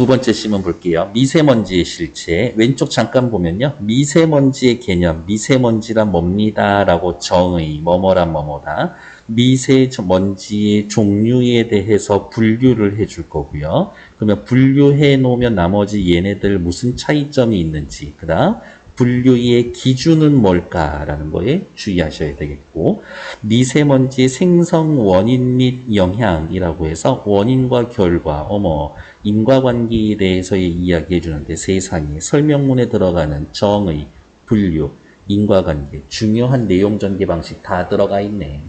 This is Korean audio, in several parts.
두 번째 시문 볼게요. 미세먼지의 실체. 왼쪽 잠깐 보면요. 미세먼지의 개념, 미세먼지란 뭡니다. 라고 정의, 뭐뭐란 뭐뭐다. 미세먼지의 종류에 대해서 분류를 해줄 거고요. 그러면 분류해 놓으면 나머지 얘네들 무슨 차이점이 있는지, 그 다음, 분류의 기준은 뭘까라는 거에 주의하셔야 되겠고, 미세먼지의 생성 원인 및 영향이라고 해서 원인과 결과, 어머, 인과관계에 대해서의 이야기해 주는데 세상에 설명문에 들어가는 정의, 분류, 인과관계, 중요한 내용 전개 방식 다 들어가 있네.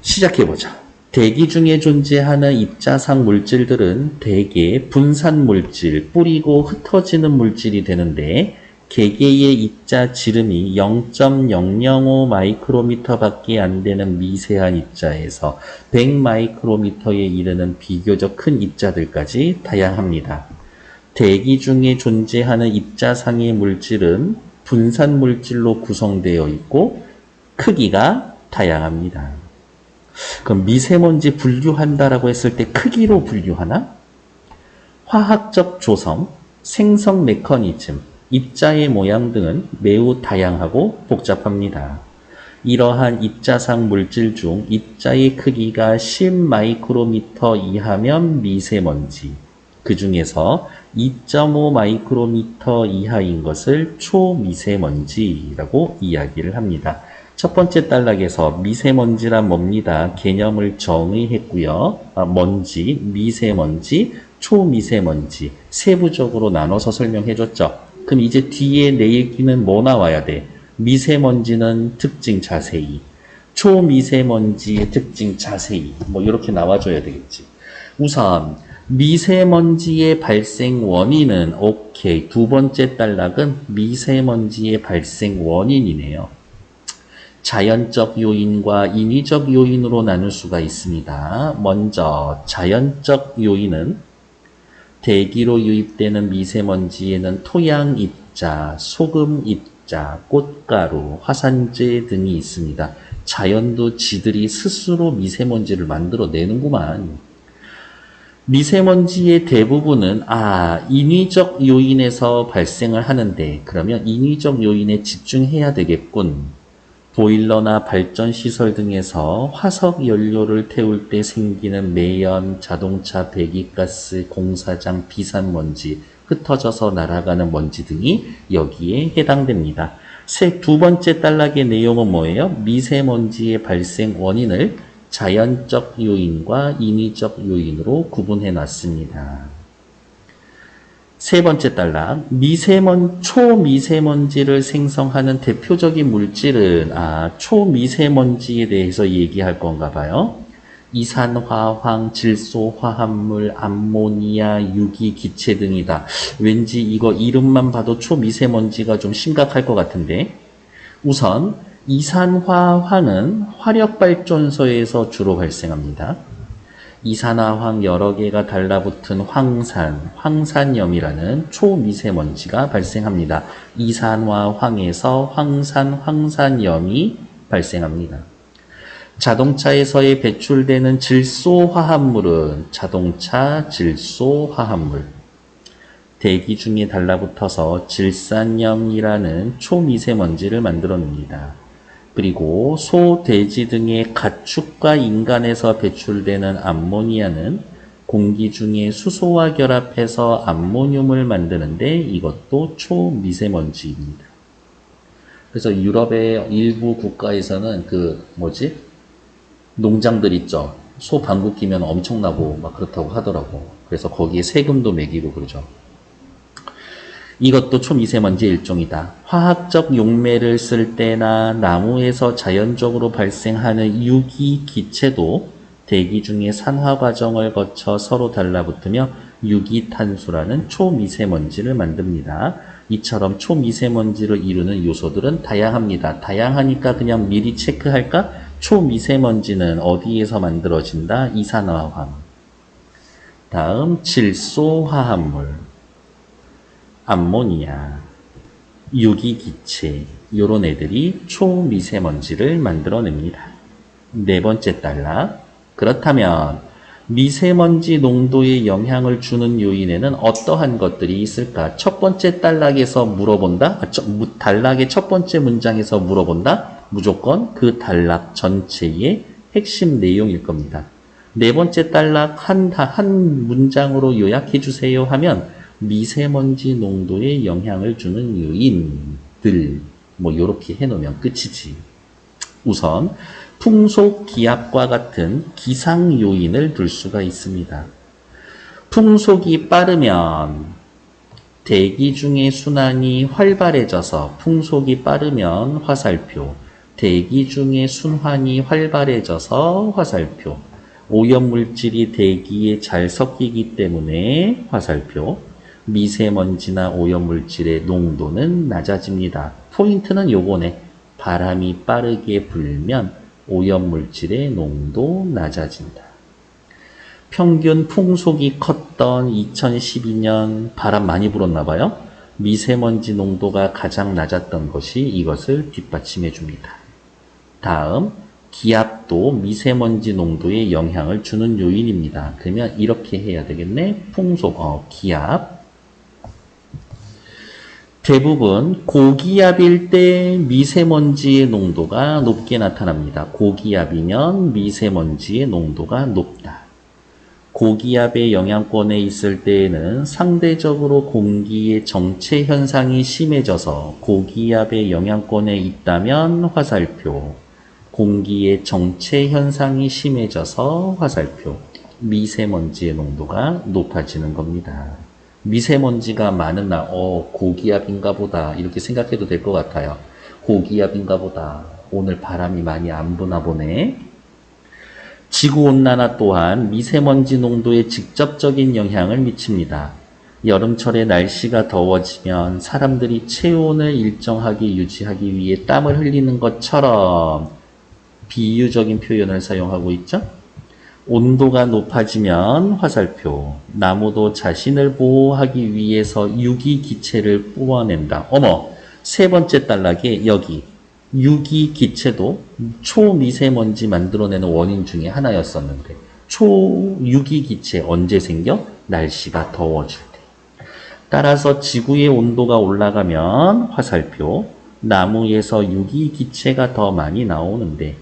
시작해보자. 대기 중에 존재하는 입자상 물질들은 대개 분산 물질, 뿌리고 흩어지는 물질이 되는데 개개의 입자 지름이 0.005 마이크로미터 밖에 안 되는 미세한 입자에서 100 마이크로미터에 이르는 비교적 큰 입자들까지 다양합니다. 대기 중에 존재하는 입자상의 물질은 분산 물질로 구성되어 있고 크기가 다양합니다. 그럼 미세먼지 분류한다라고 했을 때 크기로 분류하나? 화학적 조성, 생성 메커니즘, 입자의 모양 등은 매우 다양하고 복잡합니다. 이러한 입자상 물질 중 입자의 크기가 10 마이크로미터 이하면 미세먼지, 그 중에서 2.5 마이크로미터 이하인 것을 초미세먼지라고 이야기를 합니다. 첫 번째 단락에서 미세먼지란 뭡니다. 개념을 정의했고요. 아, 먼지, 미세먼지, 초미세먼지 세부적으로 나눠서 설명해줬죠. 그럼 이제 뒤에 내 얘기는 뭐 나와야 돼? 미세먼지는 특징 자세히, 초미세먼지의 특징 자세히 뭐 이렇게 나와줘야 되겠지. 우선 미세먼지의 발생 원인은 오케이. 두 번째 단락은 미세먼지의 발생 원인이네요. 자연적 요인과 인위적 요인으로 나눌 수가 있습니다. 먼저 자연적 요인은 대기로 유입되는 미세먼지에는 토양 입자, 소금 입자, 꽃가루, 화산재 등이 있습니다. 자연도 지들이 스스로 미세먼지를 만들어내는구만. 미세먼지의 대부분은 아 인위적 요인에서 발생을 하는데 그러면 인위적 요인에 집중해야 되겠군. 보일러나 발전 시설 등에서 화석 연료를 태울 때 생기는 매연, 자동차 배기가스, 공사장 비산 먼지, 흩어져서 날아가는 먼지 등이 여기에 해당됩니다. 세, 두 번째 단락의 내용은 뭐예요? 미세먼지의 발생 원인을 자연적 요인과 인위적 요인으로 구분해 놨습니다. 세 번째 단락, 미세먼, 초미세먼지를 생성하는 대표적인 물질은, 아, 초미세먼지에 대해서 얘기할 건가 봐요. 이산화, 황, 질소, 화합물, 암모니아, 유기, 기체 등이다. 왠지 이거 이름만 봐도 초미세먼지가 좀 심각할 것 같은데. 우선, 이산화황은 화력발전소에서 주로 발생합니다. 이산화황 여러 개가 달라붙은 황산, 황산염이라는 초미세먼지가 발생합니다. 이산화황에서 황산, 황산염이 발생합니다. 자동차에서의 배출되는 질소 화합물은 자동차 질소 화합물. 대기 중에 달라붙어서 질산염이라는 초미세먼지를 만들어냅니다. 그리고 소, 돼지 등의 가축과 인간에서 배출되는 암모니아는 공기 중에 수소와 결합해서 암모늄을 만드는데 이것도 초미세먼지입니다. 그래서 유럽의 일부 국가에서는 그 뭐지? 농장들 있죠. 소 방구 끼면 엄청나고 막 그렇다고 하더라고. 그래서 거기에 세금도 매기고 그러죠. 이것도 초미세먼지 일종이다. 화학적 용매를 쓸 때나 나무에서 자연적으로 발생하는 유기 기체도 대기 중에 산화 과정을 거쳐 서로 달라붙으며 유기탄소라는 초미세먼지를 만듭니다. 이처럼 초미세먼지를 이루는 요소들은 다양합니다. 다양하니까 그냥 미리 체크할까? 초미세먼지는 어디에서 만들어진다? 이산화황. 다음 질소화합물. 암모니아, 유기기체, 요런 애들이 초미세먼지를 만들어냅니다. 네 번째 단락. 그렇다면 미세먼지 농도에 영향을 주는 요인에는 어떠한 것들이 있을까? 첫 번째 단락에서 물어본다? 아, 저, 무- 단락의 첫 번째 문장에서 물어본다? 무조건 그 단락 전체의 핵심 내용일 겁니다. 네 번째 단락 한, 한 문장으로 요약해 주세요 하면 미세먼지 농도에 영향을 주는 요인들 뭐 요렇게 해놓으면 끝이지. 우선 풍속 기압과 같은 기상 요인을 둘 수가 있습니다. 풍속이 빠르면 대기 중의 순환이 활발해져서 풍속이 빠르면 화살표, 대기 중의 순환이 활발해져서 화살표, 오염물질이 대기에 잘 섞이기 때문에 화살표, 미세먼지나 오염물질의 농도는 낮아집니다. 포인트는 요거네. 바람이 빠르게 불면 오염물질의 농도 낮아진다. 평균 풍속이 컸던 2012년 바람 많이 불었나 봐요. 미세먼지 농도가 가장 낮았던 것이 이것을 뒷받침해 줍니다. 다음 기압도 미세먼지 농도에 영향을 주는 요인입니다. 그러면 이렇게 해야 되겠네. 풍속, 어, 기압. 대부분 고기압일 때 미세먼지의 농도가 높게 나타납니다. 고기압이면 미세먼지의 농도가 높다. 고기압의 영향권에 있을 때에는 상대적으로 공기의 정체 현상이 심해져서 고기압의 영향권에 있다면 화살표, 공기의 정체 현상이 심해져서 화살표, 미세먼지의 농도가 높아지는 겁니다. 미세먼지가 많은 날, 어, 고기압인가 보다. 이렇게 생각해도 될 것 같아요. 고기압인가 보다. 오늘 바람이 많이 안 부나 보네. 지구온난화 또한 미세먼지 농도에 직접적인 영향을 미칩니다. 여름철에 날씨가 더워지면 사람들이 체온을 일정하게 유지하기 위해 땀을 흘리는 것처럼 비유적인 표현을 사용하고 있죠. 온도가 높아지면 화살표, 나무도 자신을 보호하기 위해서 유기 기체를 뽑아낸다. 어머, 세 번째 단락에 여기 유기 기체도 초미세먼지 만들어내는 원인 중에 하나였었는데 초유기 기체 언제 생겨? 날씨가 더워질 때. 따라서 지구의 온도가 올라가면 화살표, 나무에서 유기 기체가 더 많이 나오는데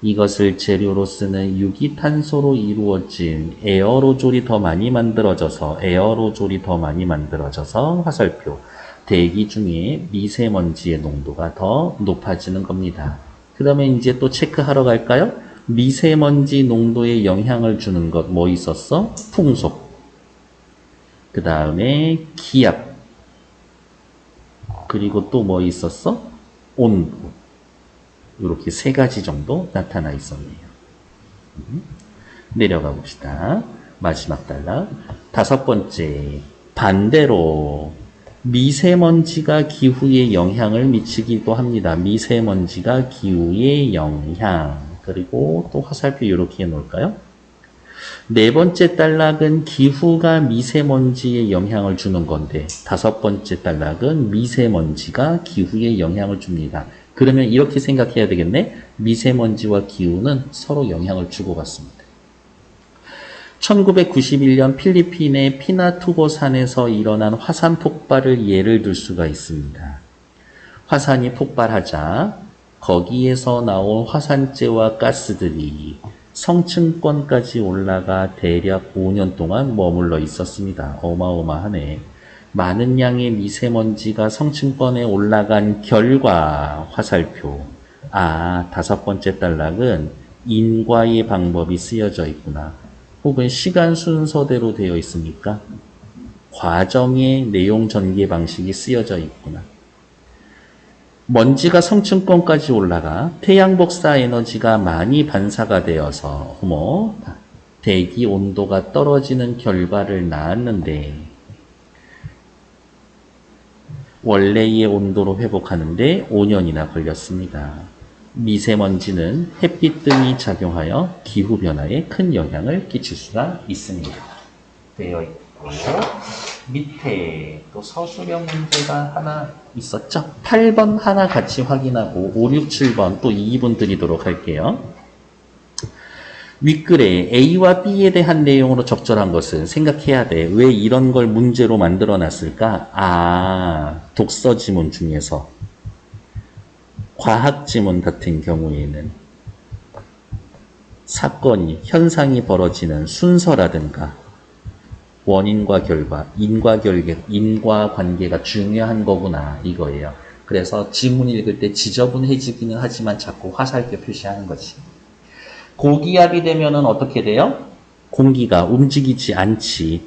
이것을 재료로 쓰는 유기탄소로 이루어진 에어로졸이 더 많이 만들어져서 에어로졸이 더 많이 만들어져서 화살표 대기 중에 미세먼지의 농도가 더 높아지는 겁니다. 그 다음에 이제 또 체크하러 갈까요? 미세먼지 농도에 영향을 주는 것 뭐 있었어? 풍속. 그 다음에 기압. 그리고 또 뭐 있었어? 온도. 이렇게 세 가지 정도 나타나 있었네요. 음, 내려가 봅시다. 마지막 단락. 다섯 번째. 반대로 미세먼지가 기후에 영향을 미치기도 합니다. 미세먼지가 기후에 영향. 그리고 또 화살표 이렇게 해 놓을까요? 네 번째 단락은 기후가 미세먼지에 영향을 주는 건데 다섯 번째 단락은 미세먼지가 기후에 영향을 줍니다. 그러면 이렇게 생각해야 되겠네. 미세먼지와 기후는 서로 영향을 주고받습니다. 1991년 필리핀의 피나투보 산에서 일어난 화산 폭발을 예를 들 수가 있습니다. 화산이 폭발하자 거기에서 나온 화산재와 가스들이 성층권까지 올라가 대략 5년 동안 머물러 있었습니다. 어마어마하네. 많은 양의 미세먼지가 성층권에 올라간 결과 화살표. 아, 다섯 번째 단락은 인과의 방법이 쓰여져 있구나. 혹은 시간 순서대로 되어 있습니까? 과정의 내용 전개 방식이 쓰여져 있구나. 먼지가 성층권까지 올라가 태양 복사 에너지가 많이 반사가 되어서 어머 대기 온도가 떨어지는 결과를 낳았는데 원래의 온도로 회복하는데 5년이나 걸렸습니다. 미세먼지는 햇빛 등이 작용하여 기후 변화에 큰 영향을 끼칠 수가 있습니다. 되어 있고요. 밑에 또 서술형 문제가 하나 있었죠? 8번 하나 같이 확인하고 5, 6, 7번 또 2분 드리도록 할게요. 윗글에 A와 B에 대한 내용으로 적절한 것은 생각해야 돼. 왜 이런 걸 문제로 만들어 놨을까? 아, 독서 지문 중에서 과학 지문 같은 경우에는 사건이, 현상이 벌어지는 순서라든가 원인과 결과, 인과 결계, 인과 관계가 중요한 거구나 이거예요. 그래서 지문 읽을 때 지저분해지기는 하지만 자꾸 화살표 표시하는 거지. 고기압이 되면은 어떻게 돼요? 공기가 움직이지 않지.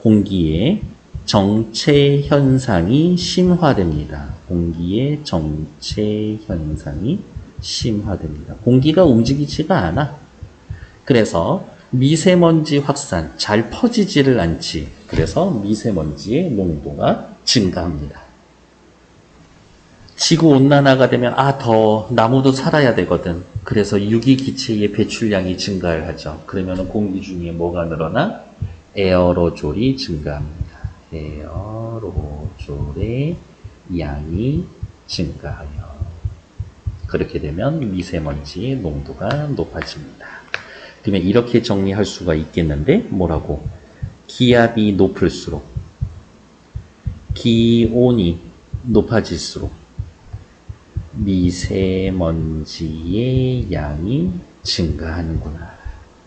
공기의 정체 현상이 심화됩니다. 공기의 정체 현상이 심화됩니다. 공기가 움직이지가 않아. 그래서 미세먼지 확산 잘 퍼지지를 않지. 그래서 미세먼지의 농도가 증가합니다. 지구 온난화가 되면 아 더 나무도 살아야 되거든. 그래서 유기기체의 배출량이 증가를 하죠. 그러면 공기 중에 뭐가 늘어나? 에어로졸이 증가합니다. 에어로졸의 양이 증가하여 그렇게 되면 미세먼지의 농도가 높아집니다. 그러면 이렇게 정리할 수가 있겠는데 뭐라고? 기압이 높을수록 기온이 높아질수록 미세먼지의 양이 증가하는구나.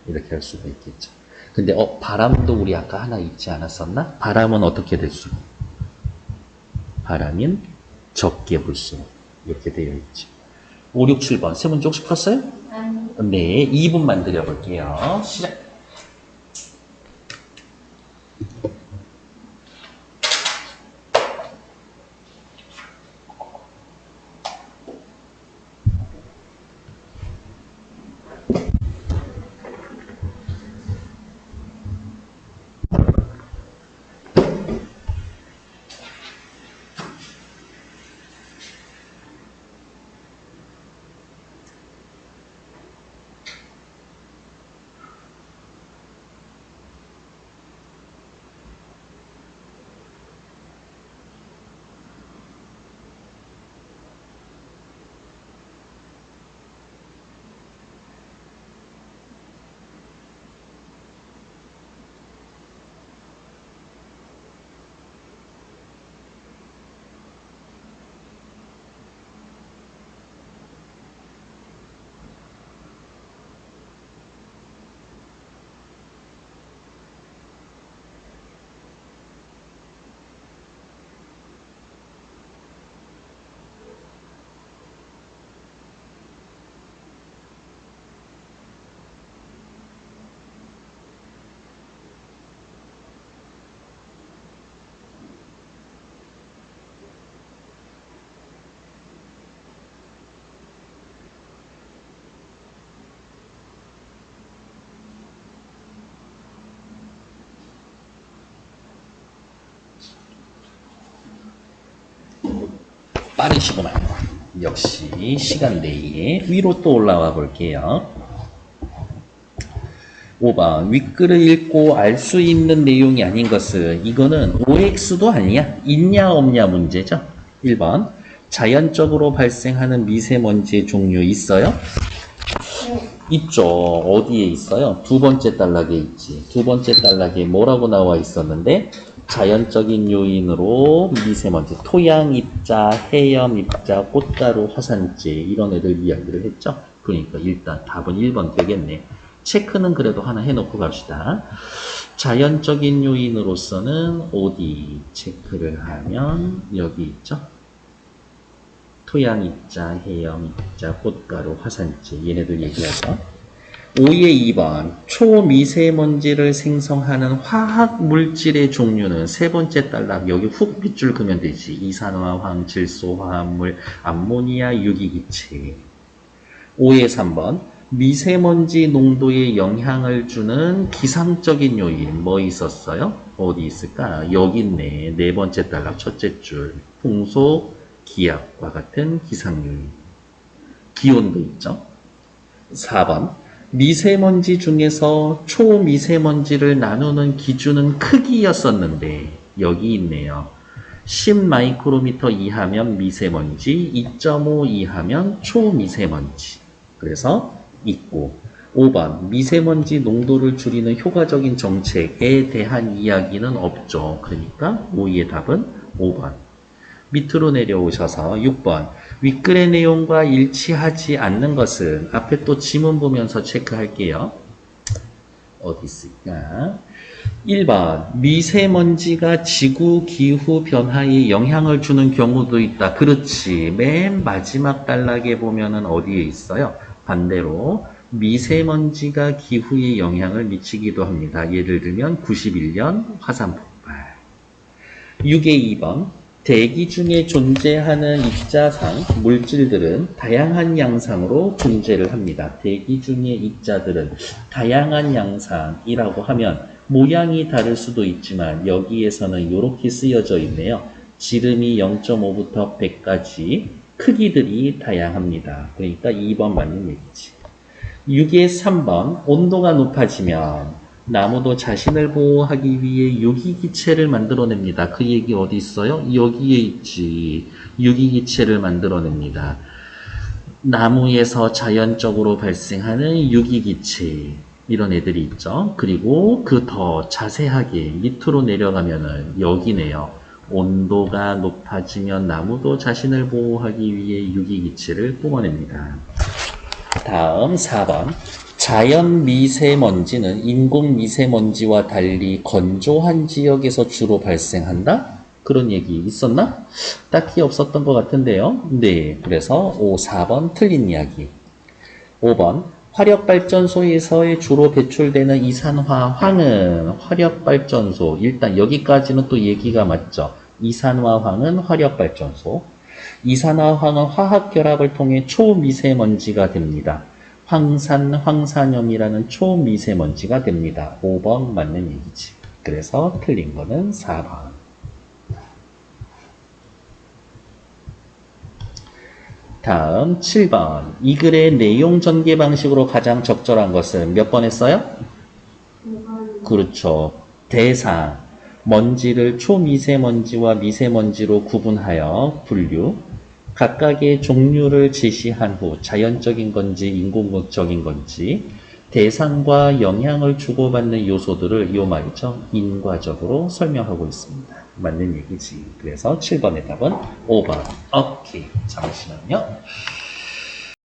이렇게 할 수가 있겠죠. 근데 어 바람도 우리 아까 하나 있지 않았었나? 바람은 어떻게 될수록? 바람은 적게 불수록 이렇게 되어 있죠. 5, 6, 7번 세 문제 혹시 풀었어요? 네, 2분만 드려볼게요. 시작. 빠르시구만. 역시 시간 내에 위로 또 올라와 볼게요. 5번 윗글을 읽고 알 수 있는 내용이 아닌 것은 이거는 OX도 아니야. 있냐 없냐 문제죠. 1번 자연적으로 발생하는 미세먼지의 종류 있어요? 있죠. 어디에 있어요? 두 번째 단락에 있지. 두 번째 단락에 뭐라고 나와 있었는데 자연적인 요인으로 미세먼지, 토양 입자, 해염 입자, 꽃가루, 화산재 이런 애들 이야기를 했죠. 그러니까 일단 답은 1번 되겠네. 체크는 그래도 하나 해놓고 갑시다. 자연적인 요인으로서는 어디 체크를 하면 여기 있죠. 토양 입자, 해염 입자, 꽃가루, 화산재 얘네들 얘기하죠. 5의 2번 초미세먼지를 생성하는 화학 물질의 종류는 세 번째 단락 여기 훅 밑줄 그면 되지. 이산화황, 질소, 화합물, 암모니아, 유기기체. 5의 3번 미세먼지 농도에 영향을 주는 기상적인 요인. 뭐 있었어요? 어디 있을까? 여기 있네. 네 번째 단락 첫째 줄. 풍속, 기압과 같은 기상 요인. 기온도 있죠? 4번 미세먼지 중에서 초미세먼지를 나누는 기준은 크기였었는데 여기 있네요. 10 마이크로미터 이하면 미세먼지, 2.5 이하면 초미세먼지. 그래서 있고 5번 미세먼지 농도를 줄이는 효과적인 정책에 대한 이야기는 없죠. 그러니까 5위의 답은 5번. 밑으로 내려오셔서 6번 윗글의 내용과 일치하지 않는 것은 앞에 또 지문 보면서 체크할게요. 어디 있을까? 1번 미세먼지가 지구 기후 변화에 영향을 주는 경우도 있다. 그렇지. 맨 마지막 단락에 보면은 어디에 있어요? 반대로 미세먼지가 기후에 영향을 미치기도 합니다. 예를 들면 91년 화산 폭발. 6의 2번 대기 중에 존재하는 입자상 물질들은 다양한 양상으로 존재를 합니다. 대기 중의 입자들은 다양한 양상이라고 하면 모양이 다를 수도 있지만 여기에서는 이렇게 쓰여져 있네요. 지름이 0.5부터 100까지 크기들이 다양합니다. 그러니까 2번 맞는 얘기지. 6의 3번 온도가 높아지면 나무도 자신을 보호하기 위해 유기기체를 만들어냅니다. 그 얘기 어디 있어요? 여기에 있지. 유기기체를 만들어냅니다. 나무에서 자연적으로 발생하는 유기기체 이런 애들이 있죠. 그리고 그 더 자세하게 밑으로 내려가면은 여기네요. 온도가 높아지면 나무도 자신을 보호하기 위해 유기기체를 뿜어냅니다. 다음 4번. 자연 미세먼지는 인공 미세먼지와 달리 건조한 지역에서 주로 발생한다? 그런 얘기 있었나? 딱히 없었던 것 같은데요. 네. 그래서 5, 4번 틀린 이야기. 5번. 화력발전소에서 주로 배출되는 이산화 황은 화력발전소. 일단 여기까지는 또 얘기가 맞죠. 이산화황은 화력발전소. 이산화황은 화학결합을 통해 초미세먼지가 됩니다. 황산, 황산염이라는 초미세먼지가 됩니다. 5번 맞는 얘기지. 그래서 틀린 거는 4번. 다음 7번. 이 글의 내용 전개 방식으로 가장 적절한 것은 몇 번 했어요? 그렇죠. 대상. 먼지를 초미세먼지와 미세먼지로 구분하여 분류. 각각의 종류를 제시한 후 자연적인 건지 인공적인 건지 대상과 영향을 주고받는 요소들을 요 말이죠. 인과적으로 설명하고 있습니다. 맞는 얘기지. 그래서 7번의 답은 5번. 오케이. 잠시만요.